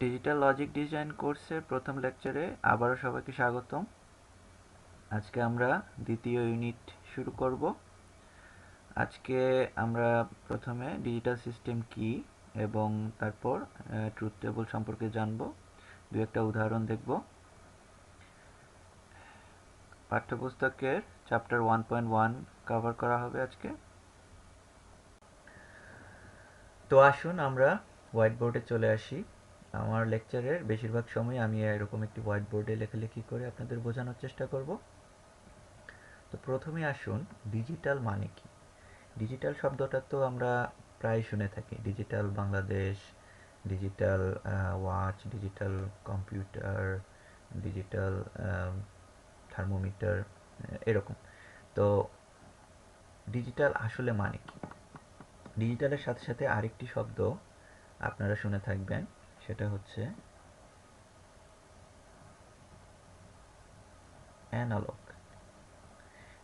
Digital logic design কোর্সের প্রথম লেকচারে আবারও সবাইকে স্বাগতম। আজকে আমরা দ্বিতীয় ইউনিট শুরু করব। আজকে আমরা প্রথমে ডিজিটাল সিস্টেম কি এবং তারপর ট্রুথ টেবল সম্পর্কে জানব। দু একটা উদাহরণ দেখব। পাঠ্যপুস্তকের chapter one point one cover করা হবে আজকে। তো আসুন আমরা হোয়াইট বোর্ডে চলে আসি। আমার লেকচারের বেশিরভাগ সময় আমি এরকম একটি হোয়াইট বোর্ডে লেখালেখি করে আপনাদের বোঝানোর চেষ্টা করব। তো প্রথমে আসুন ডিজিটাল মানে কি? ডিজিটাল শব্দটা তো আমরা প্রায় শুনে থাকি। Digital Bangladesh digital watch digital computer digital thermometer এরকম। তো ডিজিটাল আসলে মানে কি? ডিজিটালের সাথে সাথে আরেকটি শব্দ আপনারা শুনে থাকবেন। সেটা হচ্ছে অ্যানালগ।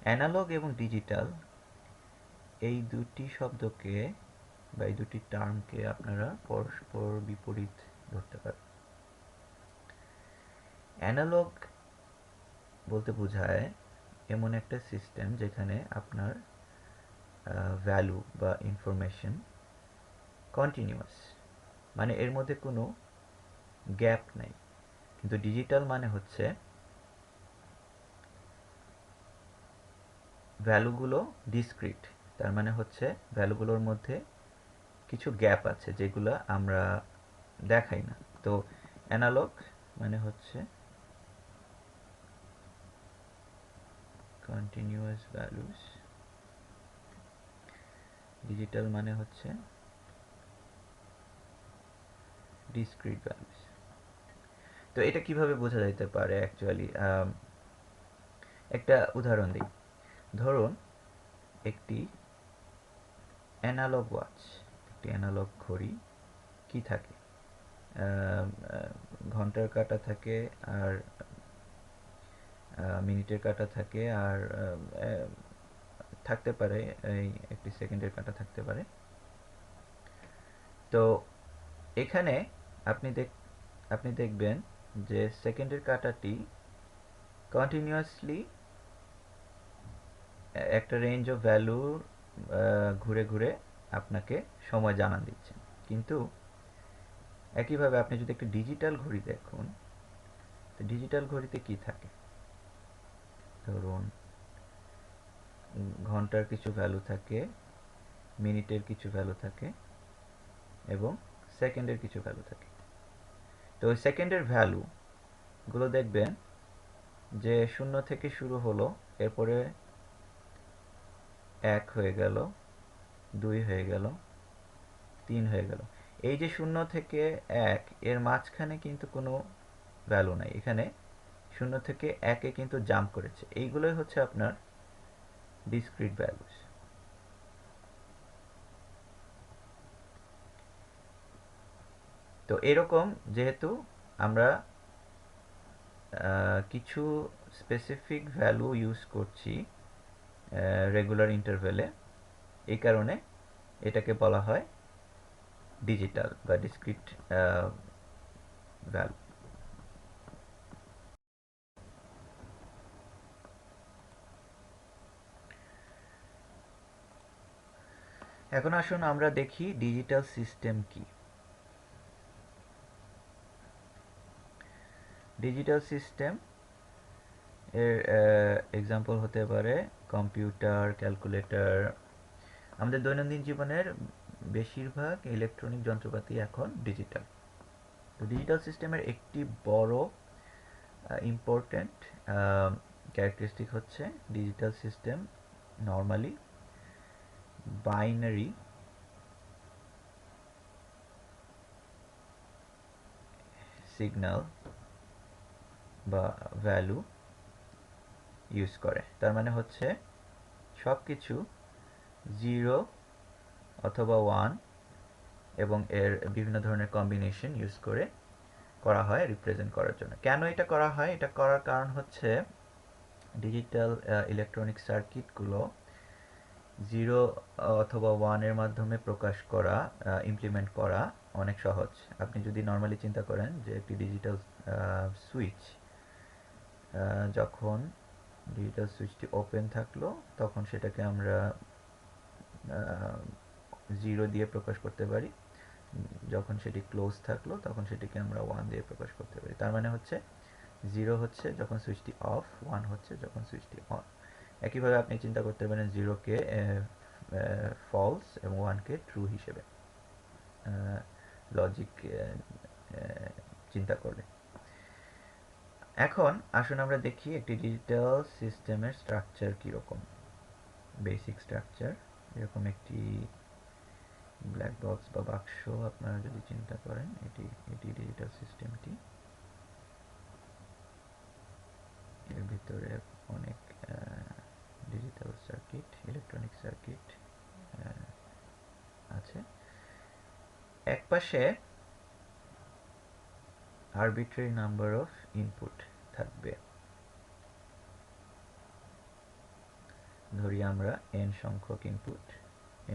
অ্যানালগ এবং ডিজিটাল এই দুটি শব্দকে বা এই দুটি টার্মকে আপনারা পরস্পর বিপরীত ধরতে পারেন। অ্যানালগ বলতে বোঝায় এমন একটা সিস্টেম যেখানে আপনার ভ্যালু বা ইনফরমেশন কন্টিনিউয়াস মানে এর মধ্যে কোনো গ্যাপ নেই। কিন্তু ডিজিটাল মানে হচ্ছে ভ্যালুগুলো ডিসক্রিট তার মানে হচ্ছে ভ্যালুগুলোর মধ্যে কিছু গ্যাপ আছে যেগুলো আমরা দেখাই না। তো অ্যানালগ মানে হচ্ছে কন্টিনিউয়াস ভ্যালুস ডিজিটাল মানে হচ্ছে ডিসক্রিট ভ্যালুস তো এটা কীভাবে বোঝা যাইতে পারে অ্যাকচুয়ালি একটা উদাহরণ দিই। ধরুন, একটি অ্যানালগ ওয়াচ একটি অ্যানালগ ঘড়ি কি থাকে? ঘণ্টার কাটা থাকে আর মিনিটের কাটা থাকে আর থাকতে পারে, এই একটি সেকেন্ডের কাটা থাকতে পারে। তো এখানে আপনি দেখ, আপনি দেখবেন যে সেকেন্ডের কাটাটি কন্টিনিউয়াসলি একটা রেঞ্জ অফ ভ্যালু ঘুরে ঘুরে আপনাকে সময় জানান দিচ্ছে। কিন্তু একইভাবে আপনি যদি একটা ডিজিটাল ঘড়ি দেখুন, তো ডিজিটাল ঘড়িতে কি থাকে? ধরুন, ঘণ্টার কিছু ভ্যালু থাকে মিনিটের কিছু ভ্যালু থাকে, এবং সেকেন্ডের কিছু ভ্যালু থাকে। তো ওই সেকেন্ডের ভ্যালুগুলো দেখবেন যে শূন্য থেকে শুরু হলো, এরপরে এক হয়ে গেল, দুই হয়ে গেল, তিন হয়ে গেল। এই যে শূন্য থেকে এক, এর মাঝখানে কিন্তু কোনো ভ্যালু নাই। এখানে শূন্য থেকে একে কিন্তু জাম্প করেছে। এইগুলোই হচ্ছে আপনার discrete values. তো এরকম যেহেতু আমরা কিছু স্পেসিফিক ভ্যালু ইউজ করছি রেগুলার ইন্টারভেলে এই কারণে এটাকে বলা হয় ডিজিটাল বা ডিসক্রিট ভ্যালু এখন আসুন আমরা দেখি ডিজিটাল সিস্টেম কি। ডিজিটাল সিস্টেম এর এক্সাম্পল হতে পারে কম্পিউটার, ক্যালকুলেটর। আমাদের দৈনন্দিন জীবনের বেশিরভাগ ইলেকট্রনিক যন্ত্রপাতি এখন ডিজিটাল। তো ডিজিটাল সিস্টেমের একটি বড় ইম্পর্ট্যান্ট ক্যারেক্টারিস্টিক হচ্ছে digital system normally binary signal বা ভ্যালু ইউজ করে। তার মানে হচ্ছে সব কিছু জিরো অথবা ওয়ান এবং এর বিভিন্ন ধরনের কম্বিনেশন ইউজ করে করা হয় রিপ্রেজেন্ট করার জন্য। কেন এটা করা হয়? এটা করার কারণ হচ্ছে ডিজিটাল ইলেকট্রনিক সার্কিটগুলো জিরো অথবা ওয়ানের মাধ্যমে প্রকাশ করা ইমপ্লিমেন্ট করা অনেক সহজ। আপনি যদি নর্মালি চিন্তা করেন যে একটি ডিজিটাল সুইচ যখন ডিজিটাল সুইচটি ওপেন থাকল, তখন সেটাকে আমরা জিরো দিয়ে প্রকাশ করতে পারি। যখন সেটি ক্লোজ থাকল, তখন সেটিকে আমরা ওয়ান দিয়ে প্রকাশ করতে পারি। তার মানে হচ্ছে জিরো হচ্ছে যখন সুইচটি অফ ওয়ান হচ্ছে যখন সুইচটি অন একইভাবে আপনি চিন্তা করতে পারেন জিরোকে ফলস এবং ওয়ানকে ট্রু হিসেবে। লজিক চিন্তা করলে এখন আসুন আমরা দেখি একটি ডিজিটাল সিস্টেমের স্ট্রাকচার কীরকম। বেসিক স্ট্রাকচার এরকম একটি ব্ল্যাক বক্স বা বাক্স আপনারা যদি চিন্তা করেন, এটি এটি ডিজিটাল সিস্টেমটি এর ভিতরে অনেক ডিজিটাল সার্কিট ইলেকট্রনিক সার্কিট আছে। এক পাশে arbitrary number of input থাকবে। ধরি আমরা n সংখ্যক ইনপুট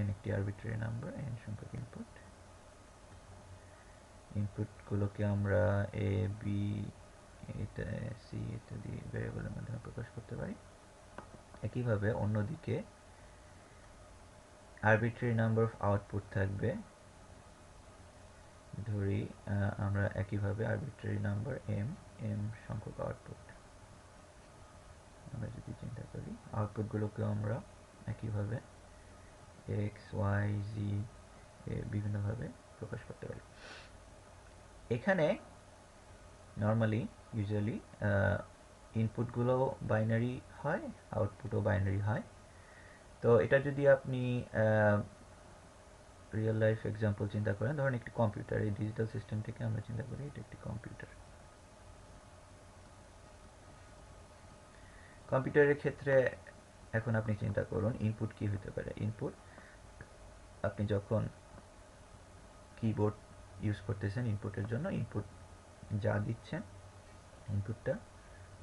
n একটি আরবিট্রারি নাম্বার n সংখ্যক ইনপুট ইনপুটগুলোকে আমরা এ বি সি ইত্যাদি ভেরিয়েবলের মাধ্যমে প্রকাশ করতে পারি। একইভাবে অন্যদিকে আরবিট্রারি নাম্বার অফ আউটপুট থাকবে। ধরি আমরা একইভাবে আরবিট্রারি নাম্বার এম এম সংখ্যক আউটপুট আমরা যদি চিন্তা করি আউটপুটগুলোকে আমরা একইভাবে এক্স ওয়াই জি বিভিন্নভাবে প্রকাশ করতে পারি। এখানে নর্মালি ইউজুয়ালি ইনপুটগুলো বাইনারি হয় আউটপুটও বাইনারি হয়। তো এটা যদি আপনি রিয়েল লাইফ এক্সাম্পল চিন্তা করেন। ধরেন একটি কম্পিউটার এই ডিজিটাল সিস্টেম থেকে আমরা চিন্তা করি এটা একটি কম্পিউটার কম্পিউটারের ক্ষেত্রে এখন আপনি চিন্তা করুন ইনপুট কি হতে পারে? ইনপুট আপনি যখন কিবোর্ড ইউজ করতেছেন ইনপুটের জন্য ইনপুট যা দিচ্ছেন ইনপুটটা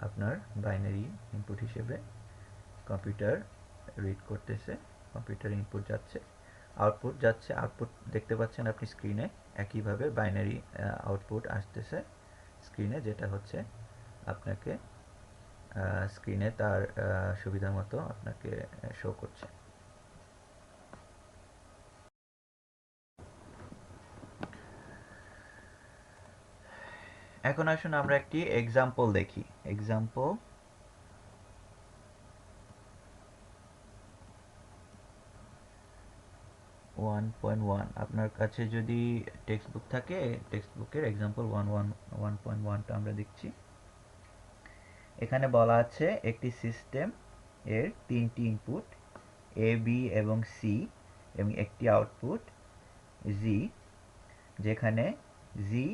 আপনার বাইনারি ইনপুট হিসেবে কম্পিউটার রিড করতেছে কম্পিউটার ইনপুট যাচ্ছে। আউটপুট যাচ্ছে আউটপুট দেখতে পাচ্ছেন আপনি স্ক্রিনে একইভাবে বাইনারি আউটপুট আসতেছে স্ক্রিনে যেটা হচ্ছে আপনাকে স্ক্রিনে তার সুবিধা মতো আপনাকে শো করছে। এখন আসুন আমরা একটি এক্সাম্পল দেখি। এক্সাম্পল ওয়ান পয়েন্ট ওয়ান আপনার কাছে যদি টেক্সট বুক থাকে টেক্সট বুকের example one one one point ওয়ানটা আমরা দেখছি। এখানে বলা আছে, একটি সিস্টেম এর তিনটি ইনপুট এ বি এবং সি এবং একটি আউটপুট জি যেখানে জি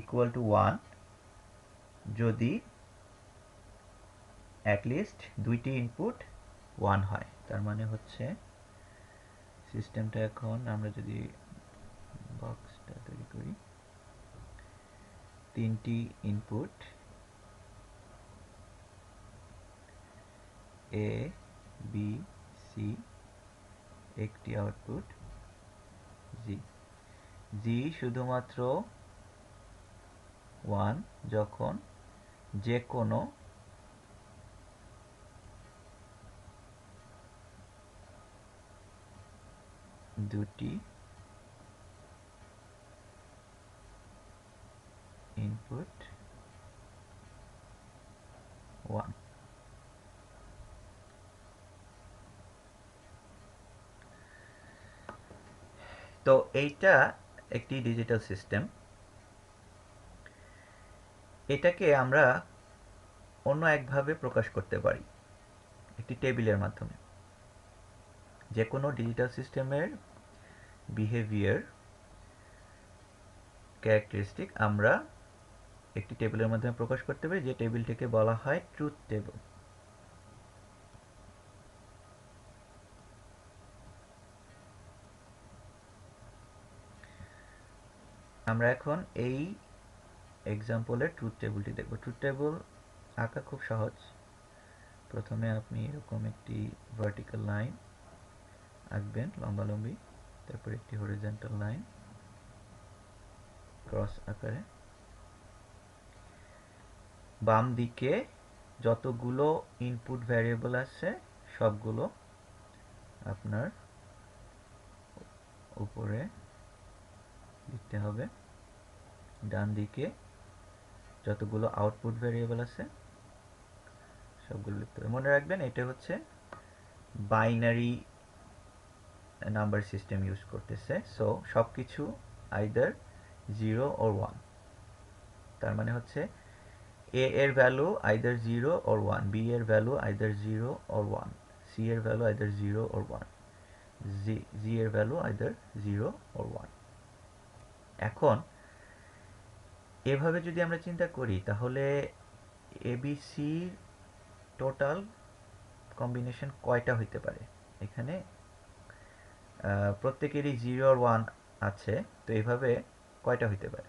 ইকুয়াল টু ওয়ান যদি অ্যাটলিস্ট দুইটি ইনপুট ওয়ান হয়। তার মানে হচ্ছে সিস্টেমটা এখন আমরা যদি বক্সটা তৈরি করি, তিনটি ইনপুট এ বি সি একটি আউটপুট জি জি শুধুমাত্র ওয়ান যখন যে কোনো দুটি ইনপুট ওয়ান তো এইটা একটি ডিজিটাল সিস্টেম এটাকে আমরা অন্য একভাবে প্রকাশ করতে পারি, একটি টেবিলের মাধ্যমে। যে কোনো ডিজিটাল সিস্টেমের বিহেভিয়ার ক্যারেক্টারিস্টিক আমরা একটি টেবিলের মাধ্যমে প্রকাশ করতে পারি, যে টেবিলটিকে বলা হয় ট্রুথ টেবিল আমরা এখন এই এক্সাম্পলের ট্রুথ টেবিলটি দেখব। ট্রুথ টেবিল আঁকা খুব সহজ। প্রথমে আপনি এরকম একটি ভার্টিক্যাল লাইন আঁকবেন, লম্বালম্বি। তারপর একটি হরিজেন্টাল লাইন ক্রস আকারে। বাম দিকে যতগুলো ইনপুট ভ্যারিয়েবল আছে, সবগুলো আপনার উপরে লিখতে হবে। ডান দিকে যতগুলো আউটপুট ভ্যারিয়েবল আছে, সবগুলো লিখতে হবে। মনে রাখবেন, এটা হচ্ছে বাইনারি নাম্বার সিস্টেম ইউজ করতেছে। সো সব কিছু আইদার জিরো ওর ওয়ান তার মানে হচ্ছে এ এর value either zero or one B এর value either zero or one C এর value either zero or one G G এর value either zero or one এখন, এভাবে যদি আমরা চিন্তা করি, তাহলে এবিসি টোটাল কম্বিনেশন কয়টা হইতে পারে? এখানে প্রত্যেকেরই জিরো আর ওয়ান আছে, তো এইভাবে কয়টা হইতে পারে?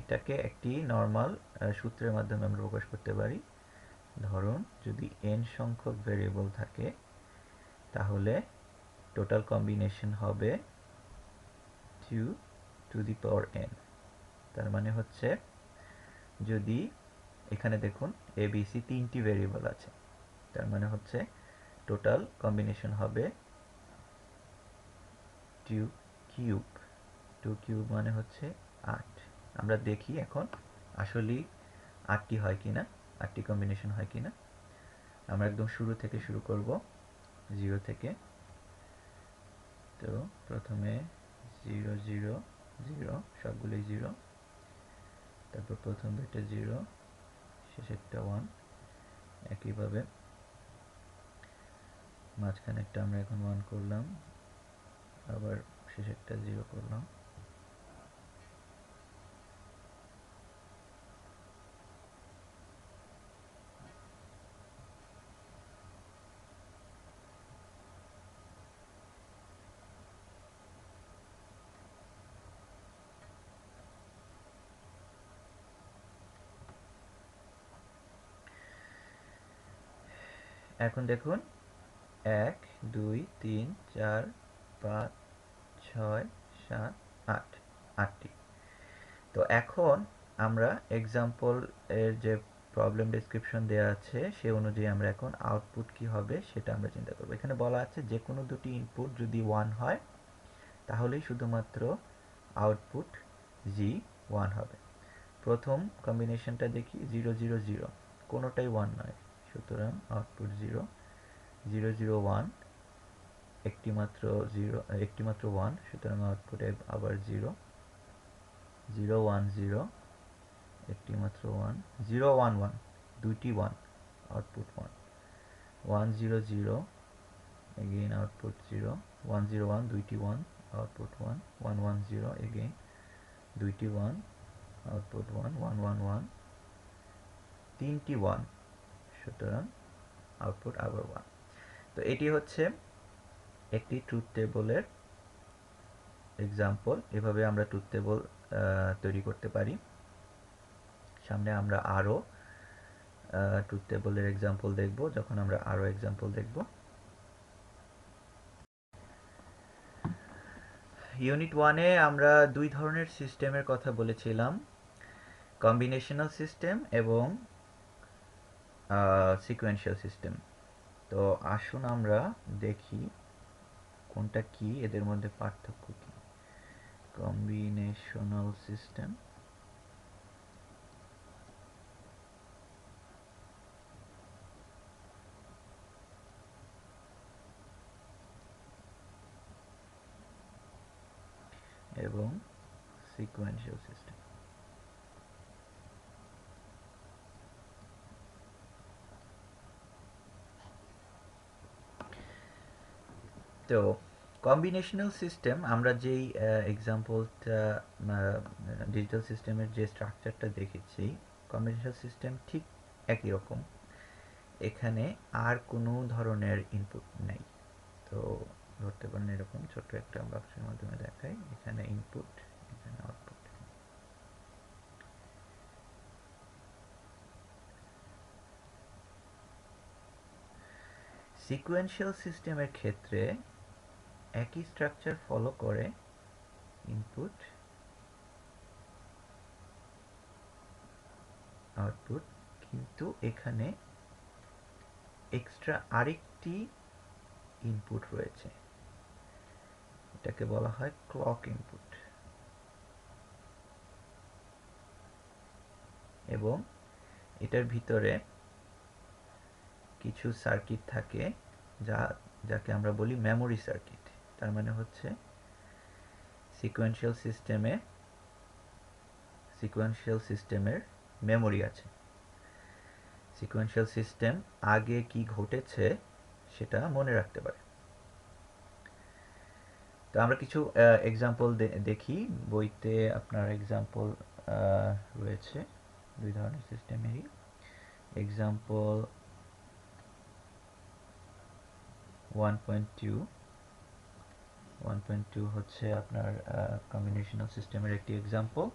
এটাকে একটি নর্মাল সূত্রের মাধ্যমে আমরা প্রকাশ করতে পারি। ধরুন, যদি এন সংখ্যক ভেরিয়েবল থাকে, তাহলে টোটাল কম্বিনেশন হবে two to the power N তার মানে হচ্ছে, যদি এখানে দেখুন এ বি সি তিনটি ভেরিয়েবল আছে। তার মানে হচ্ছে টোটাল কম্বিনেশন হবে টু কিউব টু কিউব মানে হচ্ছে আট। আমরা দেখি এখন আসলেই আটটি হয় কিনা, আটটি কম্বিনেশন হয় কিনা। আমরা একদম শুরু থেকে শুরু করব জিরো থেকে। তো প্রথমে জিরো জিরো জিরো সবগুলোই জিরো তারপর প্রথম দুইটা জিরো শেষেরটা ওয়ান একইভাবে মাঝখানেরটা আমরা এখন ওয়ান করলাম। আবার শেষেরটা জিরো করলাম। এখন দেখুন এক, দুই, তিন, চার, পাঁচ, ছয়, সাত, আট, আটটি। তো এখন আমরা এক্সাম্পল এর যে প্রবলেম ডেসক্রিপশন দেওয়া আছে, সে অনুযায়ী আমরা এখন আউটপুট কি হবে সেটা আমরা চিন্তা করব। এখানে বলা আছে যে কোনো দুটি ইনপুট যদি ওয়ান হয়, তাহলেই শুধুমাত্র আউটপুট জি ওয়ান হবে। প্রথম কম্বিনেশনটা দেখি জিরো জিরো জিরো কোনোটাই ওয়ান নয়, সুতরাং output zero zero zero one একটি মাত্র জিরো একটি মাত্র ওয়ান সুতরাং আউটপুটে আবার জিরো জিরো ওয়ান জিরো একটি মাত্র ওয়ান জিরো ওয়ান ওয়ান দুইটি one output one one zero zero again output zero one zero one দুইটি one output one one one zero again দুইটি one output one one one one তিনটি one সুতরাং output আবার one তো এটি হচ্ছে একটি ট্রুথ টেবলের এক্সাম্পল এভাবে আমরা ট্রুথ টেবল তৈরি করতে পারি। সামনে আমরা আরও ট্রুথ টেবলের এক্সাম্পল দেখব, যখন আমরা আরও এক্সাম্পল দেখব। ইউনিট ওয়ানে আমরা দুই ধরনের সিস্টেমের কথা বলেছিলাম। কম্বিনেশনাল সিস্টেম এবং সিকোয়েন্সিয়াল সিস্টেম তো আসুন আমরা দেখি কোনটা কি, এদের মধ্যে পার্থক্য কি? কম্বিনেশনাল সিস্টেম এবং সিকোয়েন্সিয়াল সিস্টেম তো কম্বিনেশনাল সিস্টেম আমরা যেই এক্সাম্পলটা ডিজিটাল সিস্টেমের যে স্ট্রাকচারটা দেখেছি কম্বিনেশনাল সিস্টেম ঠিক একই রকম। এখানে আর কোনো ধরনের ইনপুট নেই। তো ধরতে পারেন এরকম ছোট্ট একটা বাক্সের মাধ্যমে দেখাই। এখানে ইনপুট এখানে আউটপুট সিকুয়েন্সিয়াল সিস্টেমের ক্ষেত্রে একই স্ট্রাকচার ফলো করে ইনপুট আউটপুট কিন্তু এখানে এক্সট্রা আরেকটি ইনপুট রয়েছে। এটাকে বলা হয় ক্লক ইনপুট এবং এটার ভিতরে কিছু সার্কিট থাকে যা, যাকে আমরা বলি মেমোরি সার্কিট তার মানে হচ্ছে সিকোয়েন্সিয়াল সিস্টেমে সিকোয়েন্সিয়াল সিস্টেমের মেমোরি আছে। সিকোয়েন্সিয়াল সিস্টেম আগে কি ঘটেছে সেটা মনে রাখতে পারে। তো আমরা কিছু এক্সাম্পল দেখি। বইতে আপনার এক্সাম্পল রয়েছে। দুই ধরনের সিস্টেমেরই example one point two one point two হচ্ছে আপনার কম্বিনেশনাল সিস্টেমের একটি এক্সাম্পল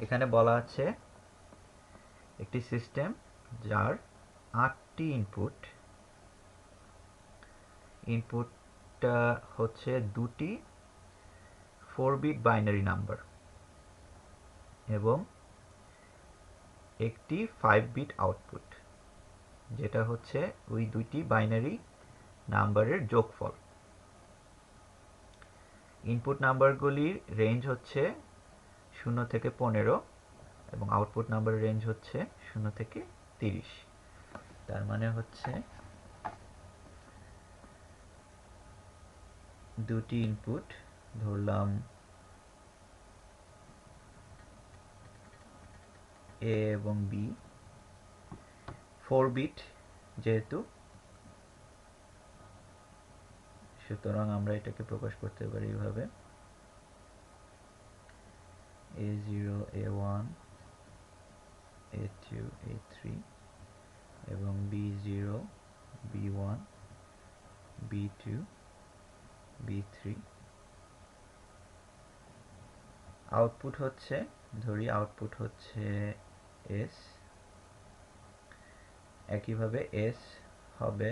এখানে বলা আছে একটি সিস্টেম যার আটটি ইনপুট ইনপুটটা হচ্ছে দুটি ফোর বিট বাইনারি নাম্বার এবং একটি ফাইভ বিট আউটপুট যেটা হচ্ছে ওই দুইটি বাইনারি নাম্বারের যোগফল। ইনপুট নাম্বারগুলির রেঞ্জ হচ্ছে শূন্য থেকে পনেরো এবং আউটপুট নাম্বারের রেঞ্জ হচ্ছে শূন্য থেকে তিরিশ। তার মানে হচ্ছে দুটি ইনপুট ধরলাম এ এবং বি ফোর বিট যেহেতু সুতরাং আমরা এটাকে প্রকাশ করতে পারি এইভাবে। A zero A one A two A three এবং B zero B one B two B three output হচ্ছে, ধরি আউটপুট হচ্ছে এস একইভাবে এস হবে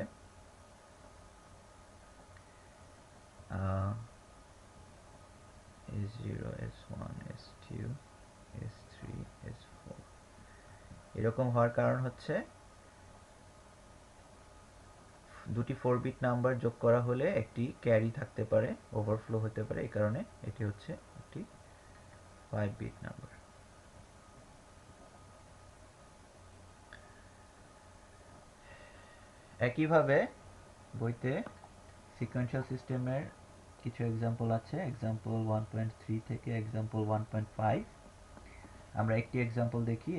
S zero S one S two S three S four এরকম হওয়ার কারণ হচ্ছে দুটি ফোর বিট নাম্বার যোগ করা হলে একটি ক্যারি থাকতে পারে ওভারফ্লো হতে পারে, এই কারণে এটি হচ্ছে একটি ফাইভ বিট নাম্বার একইভাবে বইতে সিকোয়েন্সিয়াল সিস্টেমের কিছু এক্সাম্পল আছে। এক্সাম্পল ওয়ান থেকে এক্সাম্পল ওয়ান আমরা একটি এক্সাম্পল দেখি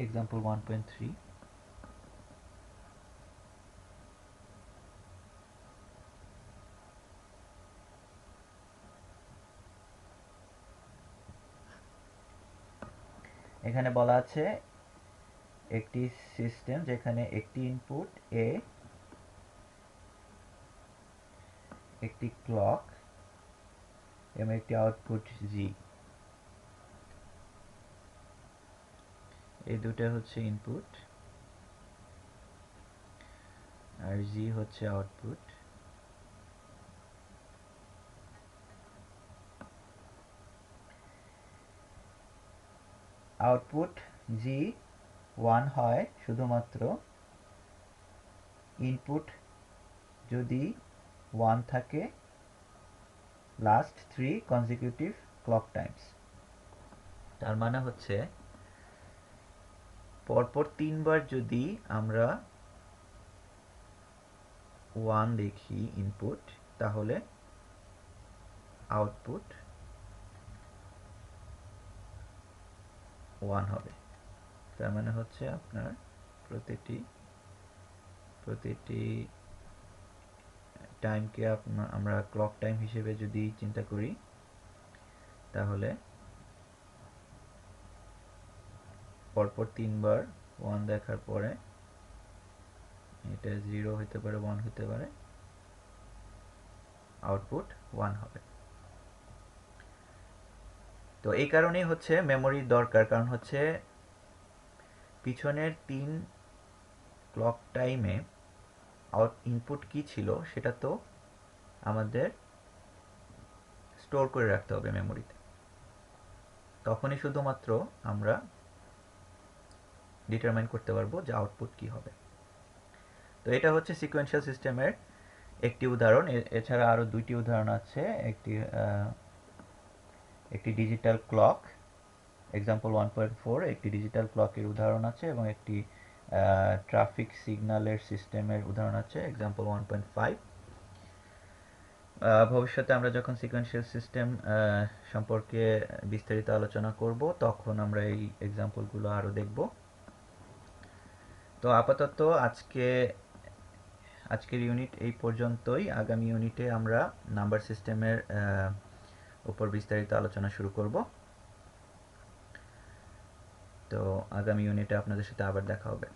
এখানে বলা আছে একটি সিস্টেম যেখানে একটি ইনপুট এ একটি ক্লক এবং একটি আউটপুট জি এই দুটো হচ্ছে ইনপুট আর জি হচ্ছে আউটপুট। আউটপুট জি ওয়ান হয় শুধুমাত্র। ইনপুট যদি ওয়ান থাকে last three consecutive clock times তার মানে হচ্ছে, পরপর তিনবার যদি আমরা ওয়ান দেখি ইনপুট তাহলে আউটপুট ওয়ান হবে। তার মানে হচ্ছে আপনার প্রতিটি প্রতিটি টাইমকে আমরা ক্লক টাইম হিসেবে যদি চিন্তা করি, তাহলে পরপর তিনবার ওয়ান দেখার পরে এটা জিরো হতে পারে ওয়ান হতে পারে আউটপুট ওয়ান হবে। তো এই কারণেই হচ্ছে মেমোরির দরকার, কারণ হচ্ছে পিছনের তিন ক্লক টাইমে আউট ইনপুট কি ছিল সেটা তো আমাদের স্টোর করে রাখতে হবে মেমোরিতে তখনই শুধুমাত্র আমরা ডিটারমাইন করতে পারব যে আউটপুট কি হবে। তো এটা হচ্ছে সিকোয়েন্সিয়াল সিস্টেমের একটি উদাহরণ। এছাড়া আরও দুইটি উদাহরণ আছে। একটি একটি digital clock example one point four একটি ডিজিটাল ক্লকের উদাহরণ আছে এবং একটি ট্রাফিক সিগন্যালের সিস্টেমের উদাহরণ আছে এক্সাম্পল ওয়ান পয়েন্ট ফাইভ ভবিষ্যতে আমরা যখন সিকোয়েন্সিয়াল সিস্টেম সম্পর্কে বিস্তারিত আলোচনা করব, তখন আমরা এই এক্সাম্পলগুলো আরও দেখব। তো আপাতত আজকে, আজকের ইউনিট এই পর্যন্তই। আগামী ইউনিটে আমরা নাম্বার সিস্টেমের উপর বিস্তারিত আলোচনা শুরু করব। তো আগামী ইউনিটে আপনাদের সাথে আবার দেখা হবে।